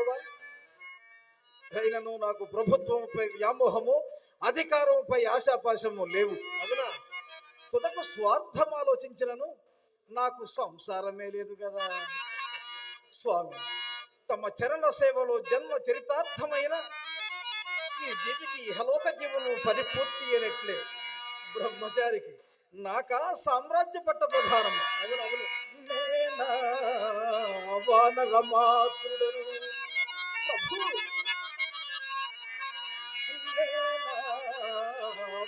చెప్పవా అయినను నాకు ప్రభుత్వంపై వ్యామోహము అధికారంపై ఆశాపాశము లేవు. అవునా? తుదకు స్వార్థం ఆలోచించినను నాకు సంసారమే లేదు కదా. స్వామి తమ చరణ సేవలో జన్మ చరితార్థమైన ఈ జీవికి ఇహలోక జీవనం పరిపూర్తి అయినట్లే. బ్రహ్మచారికి నాకా సామ్రాజ్య పట్ట ప్రధానం అవును అవును. నేనా వానర మాతృడను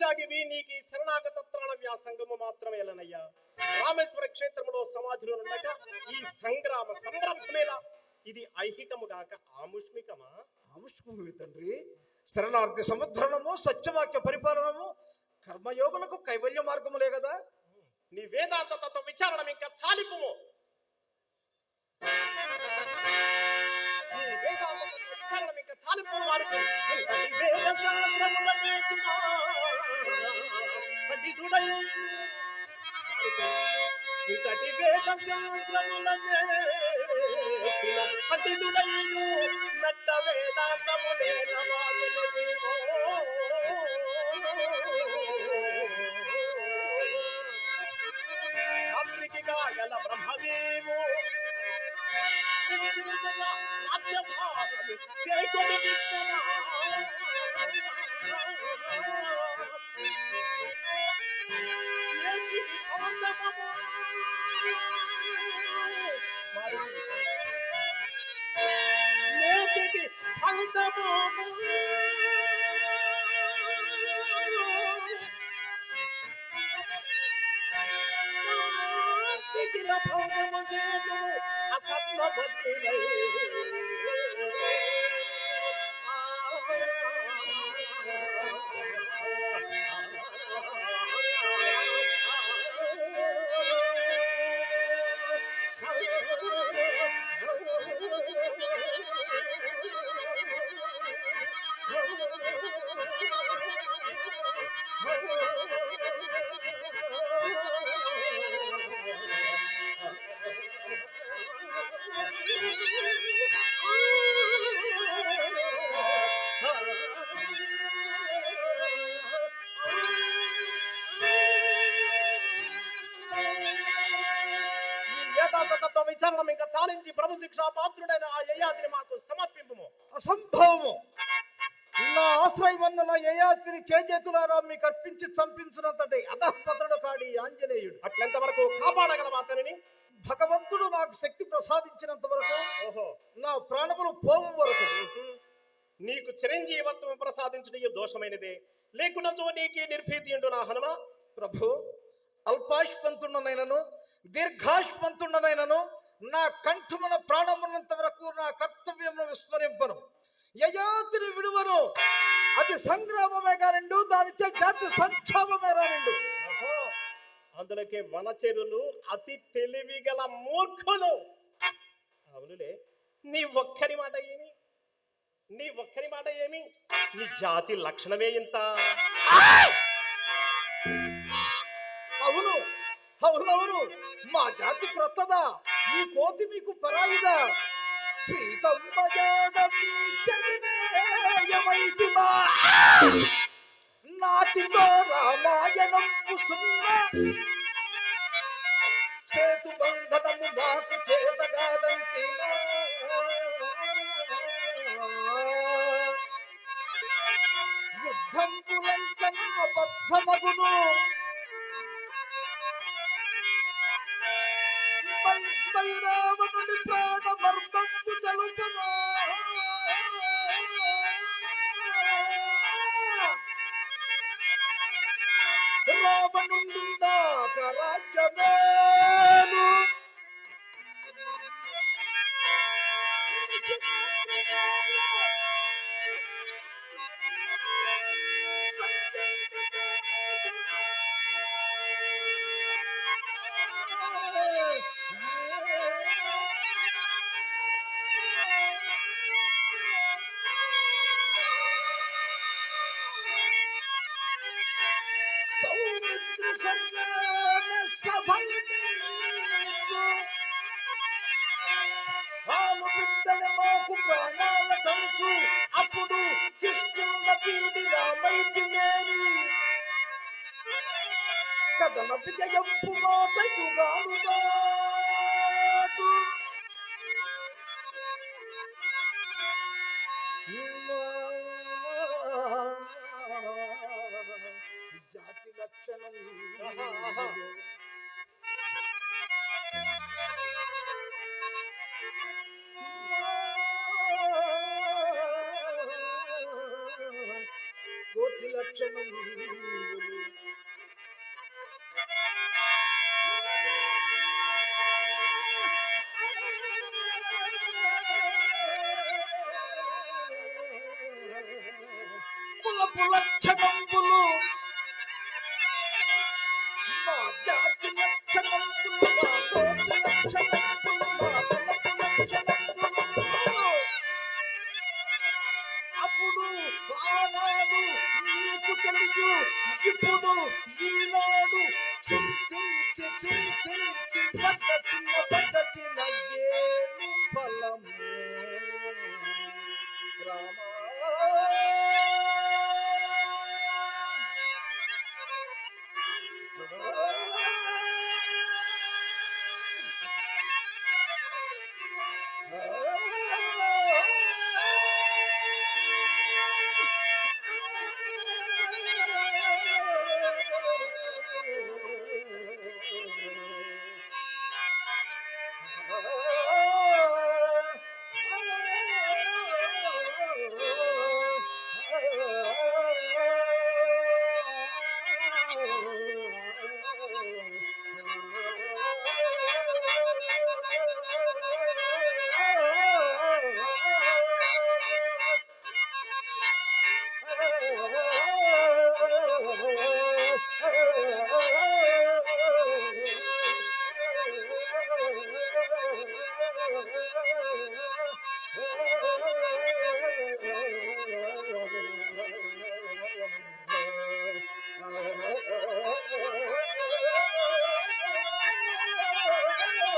ఈ శరణాగత త్రాణ వ్యాసంగము మాత్రమేలనయ్యా రామేశ్వర క్షేత్రములో సమాధిలో ఉండగా ఈ సంగ్రామ సంరంభమేలా ఇది ఐహికము గాక ఆముష్మికమా? ఆముష్కము తండ్రి? శరణార్థి సముద్రణము సత్యవాక్య పరిపాలనము కర్మయోగులకు కైవల్య మార్గములే కదా. నీ వేదాంత తత్వ విచారణ ఇంకా చాలిపుము నీ వేదాంత తత్వ విచారణ ఇంకా చాలిపుము వారికి ఇంతటి వేద శాస్త్రముల నేర్చిన పండితుడై ఇంతటి వేద శాస్త్రముల నేర్చిన పండితుడయ్యు నట్ట వేదాంతము అమ్మికి కాగల బ్రహ్మదేవు రాజ్యభారము చేకొని 多么。చాలించి ప్రభు శిక్ష పాత్రుడైన ఆ యయాతిని మాకు సమర్పింపుము. అసంభవము. నా ఆశ్రయమందున యయాతిని చేజేతులారా మీకు అర్పించి చంపించినంతటి అధపతనుడు కాడి ఆంజనేయుడు. అట్లెంత వరకు కాపాడగల అతనిని? భగవంతుడు నాకు శక్తి ప్రసాదించినంత వరకు ఓహో. నా ప్రాణములు పోవు వరకు. నీకు చిరంజీవత్వం ప్రసాదించుట దోషమైనదే. లేకున్నచో నీకే నిర్భీతియుండు నా హనుమ. ప్రభు అల్పాష్పంతున్ననైనను దీర్ఘాష్పంతున్ననైనను నా కంఠమున ప్రాణమున్నంత వరకు నా కర్తవ్యమును విస్మరింపను. యయాతిని విడువను. అది సంగ్రామమే కానిండు దానిచే జాతి సంక్షోభమే రానిండు. అందులోకే వనచెరులు అతి తెలివి గల మూర్ఖులు. అవునులే నీ ఒక్కరి మాట ఏమి? నీ ఒక్కరి మాట ఏమి? నీ జాతి లక్షణమే ఇంత? అవును అవునవును మా జాతి క్రొత్తదా? ఈ కోతి మీకు పరాయిదా? నాటితో రామాయణం కుసుమ్మ సేతు బంధనము మాకు చేతగాదంతిమా యుద్ధం బద్ధమగును பைராவனுடைய பிராண மர்ம అప్పుడు కృష్ణున్న వీడి రామైతి నేను జాతి లక్షణం. పుల పుల Yeah.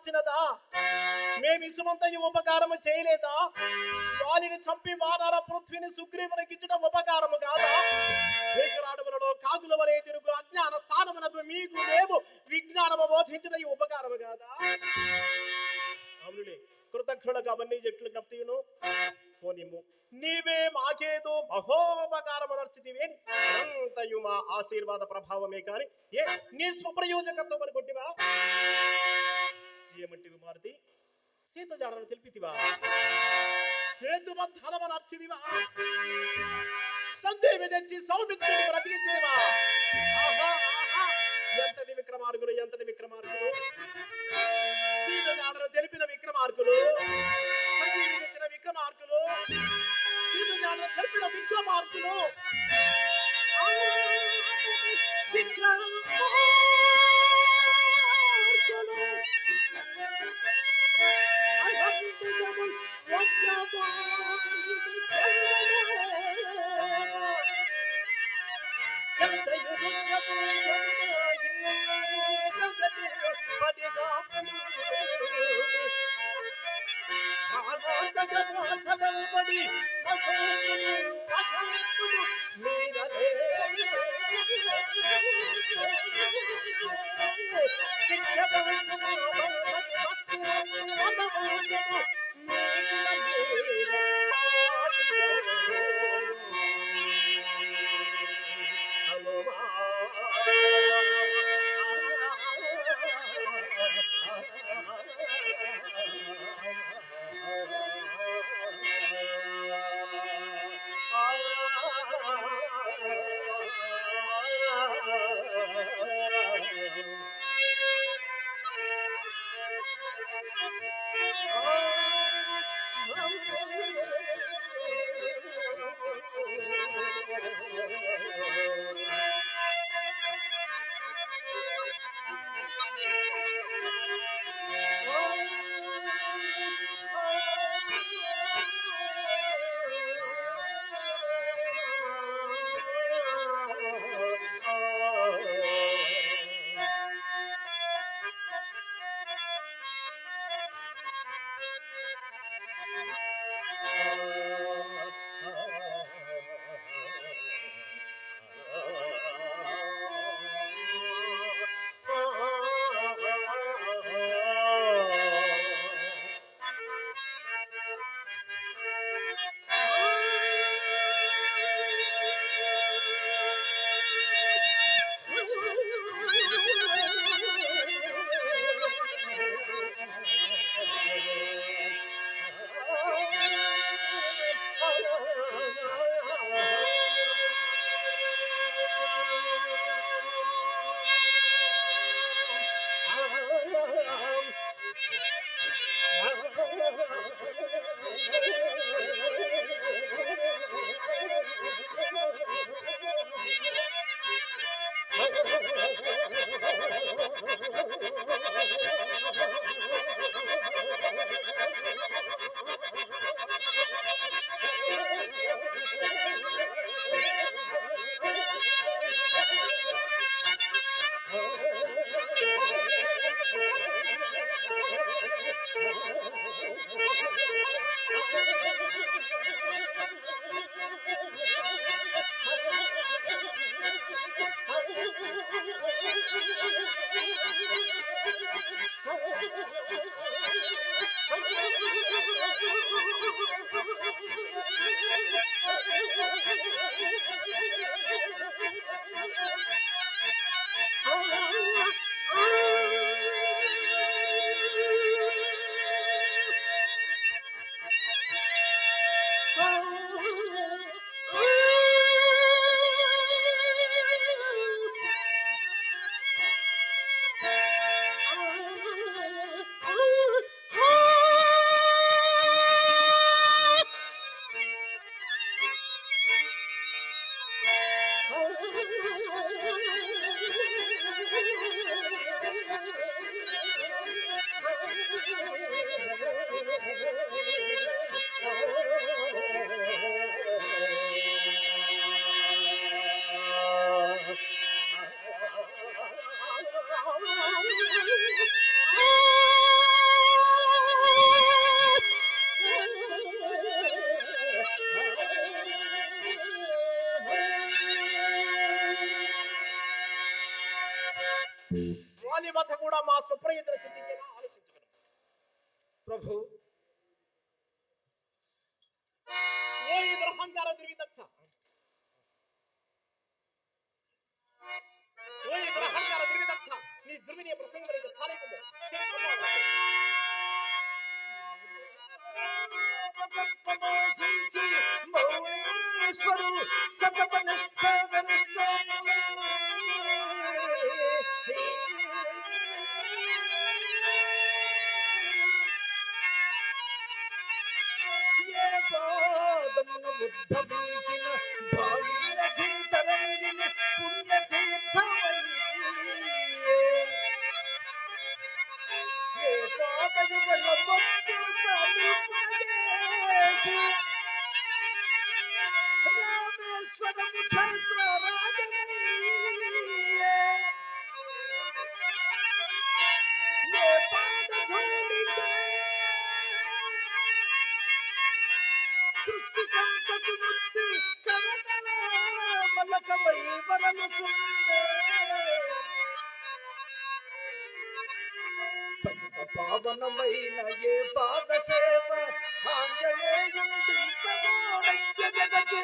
ఉపకారము మేము ఇసుమంతయు ఉపకారము చేయలేదా? వారిని చంపి వానర పృథ్వీని సుగ్రీవునికిచ్చడం ఉపకారము కాదా? ఏకరాడములలో కాకుల వలె తిరుగు అజ్ఞాన స్థానమునకు మీకు మేము విజ్ఞానము బోధించిన ఈ ఉపకారము కాదా? కృతజ్ఞులకు అవన్నీ చెట్లు కప్తీయును. పోనిము నీవే మాకేదో మహోపకారము నర్చితివి అంతయు మా ఆశీర్వాద ప్రభావమే కాని ఏ నీ స్వప్రయోజకత్వం అనుకుంటివా సీత జాడను తెలిపితివా? సేతుబంధనము నర్చిదివా సందేవి తెచ్చి సౌమిత్రుని బ్రతికించేవా ఆహా ఆహా ఎంతటి విక్రమార్కులు ఎంతటి విక్రమార్కులు సీత జాడను తెలిపిన విక్రమార్కులు సంజీవి తెచ్చిన విక్రమార్కులు సీత జాడను తెలిపిన విక్రమార్కులు ఎంతయు పడి తపమోసించి మౌనీశ్వరుడు పావనమైన ఏ పాద సేవ ఆంజనేయుండింతమోడయ్య జగతి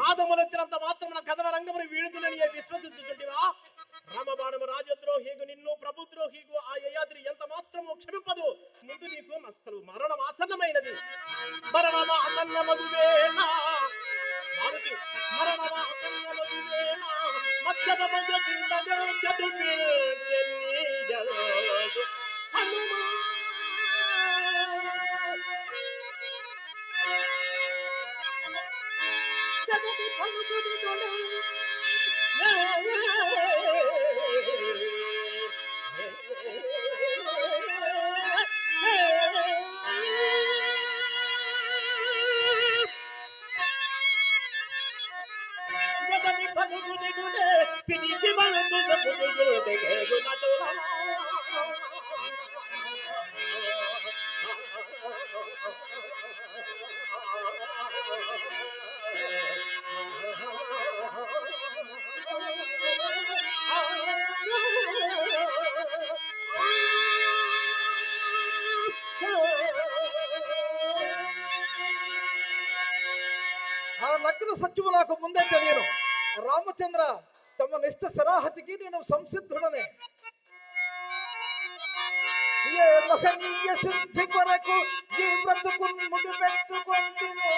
పాదములెత్తినంత మాత్రమున కథన రంగమును వీడుతులని విశ్వసించుచుంటివా? రామబాణము రాజద్రోహిగు నిన్ను ప్రభుద్రోహిగు ఆ యయాద్రి ఎంత మాత్రము క్షమింపదు. ముందు నీకు అస్సలు మరణం ఆసన్నమైనది. మరణం ఆసన్నమగువేనా? మారుతి మరణం ఆసన్నమగువేనా? మచ్చద మధ్య చింతగా Hanuma Pidisi bana tuza kutu gulu dege gumatu Ramachandra తమ నిష్ట సరాహతికి నేను సంసిద్ధుడనే ఏ మహనీయ సిద్ధి కొరకు ఈ బ్రతుకు ముడి పెట్టుకుంటును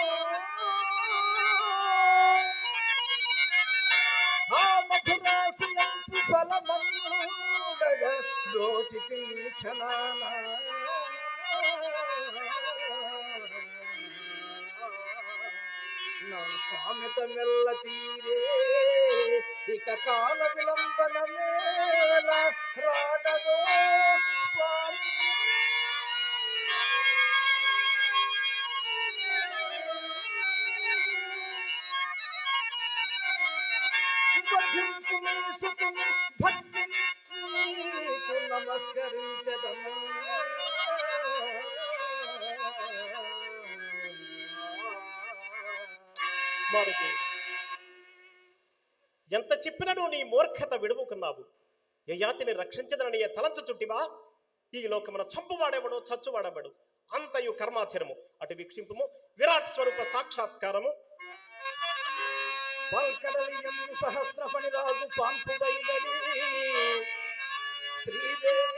ఆ మధురాశయంపు ఫలమందు రోచితి క్షణాన కామిత మెల్ల తీరే. ఇక కాల విలంబన మేల రాగదో స్వామి. భక్తిని నమస్కరించదమా. మారుతి. ఎంత చెప్పినను నీ మూర్ఖత విడువుకున్నావు. యయాతిని రక్షించదనని తలంచుచుంటివా ఈ లోకమున చంపువాడెవడు చచ్చువాడెవడు? అంతయు కర్మాధిరము అటు వీక్షింపుము. విరాట్ స్వరూప సాక్షాత్కారము. సహస్ర పని రాజు పాన్పు శ్రీదేవి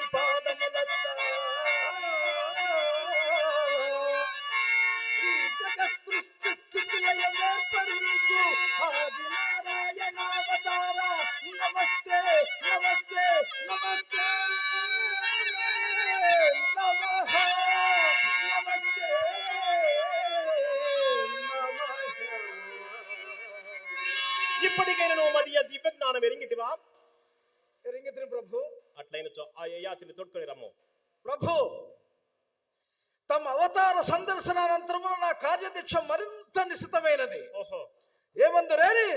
కరుణించు ఆదినారాయణ అవతార. నమస్తే నమస్తే నమస్తే. ఇప్పటికైనా నువ్వు ప్రభు తమ అవతార సందర్శనానంతరమున నా కార్యదీక్ష మరింత నిశితమైనది ఓహో ఏమందరేని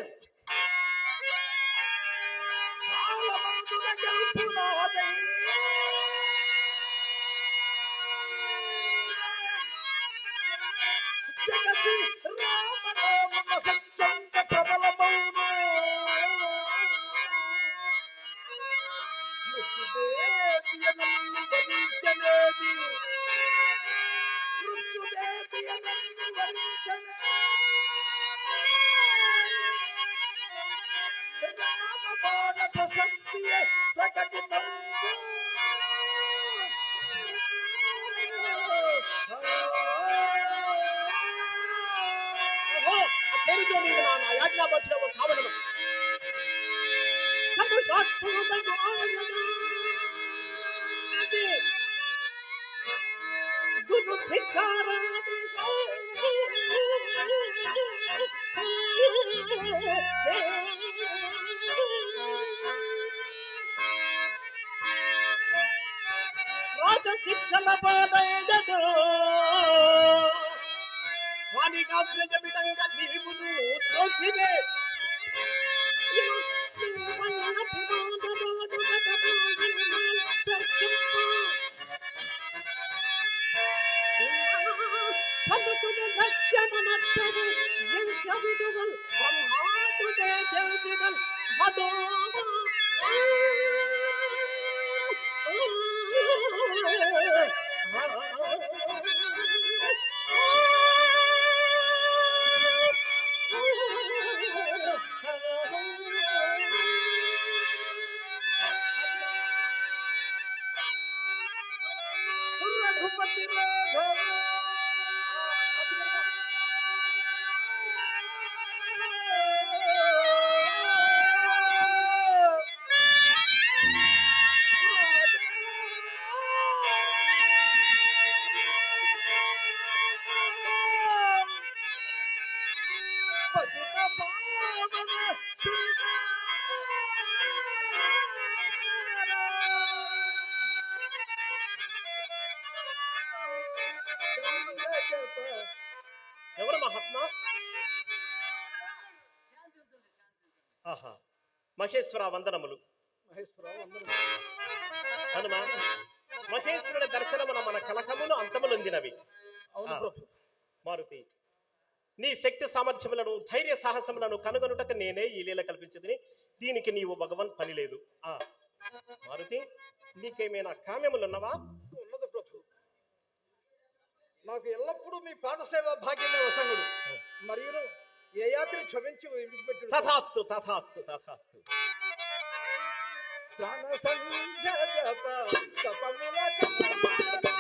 జగతి రామనామమున ప్రసక్తియే ప్రకటితంబు. ఓహో ఆ పేరుతో నీవు నా నా యాజ్ఞాపత్రము కావడము గురు రాజ శిక్షణ వాణి వాణికాగ్రజ విధంగా నీవును తోసివే বিরাধ వందనములు. హనుమా మహేశ్వరుడి దర్శనమున మన కలకములు అంతములొందినవి. మారుతి నీ శక్తి సామర్థ్యములను ధైర్య సాహసములను కనుగొనుటకు నేనే ఈ లీల కల్పించదని. దీనికి నీవు భగవన్ పని లేదు. ఆ మారుతి నీకేమైనా కామ్యములున్నవా? ఉన్నది ప్రభు. నాకు ఎల్లప్పుడూ మీ పాదసేవ భాగ్యమే వసంగుడు. మరియు ఏ యాత్రి క్షమించి విడిచిపెట్టు తథాస్తు తథాస్తు తథాస్తు. ప్రాణ సంజగత తపముల కమల.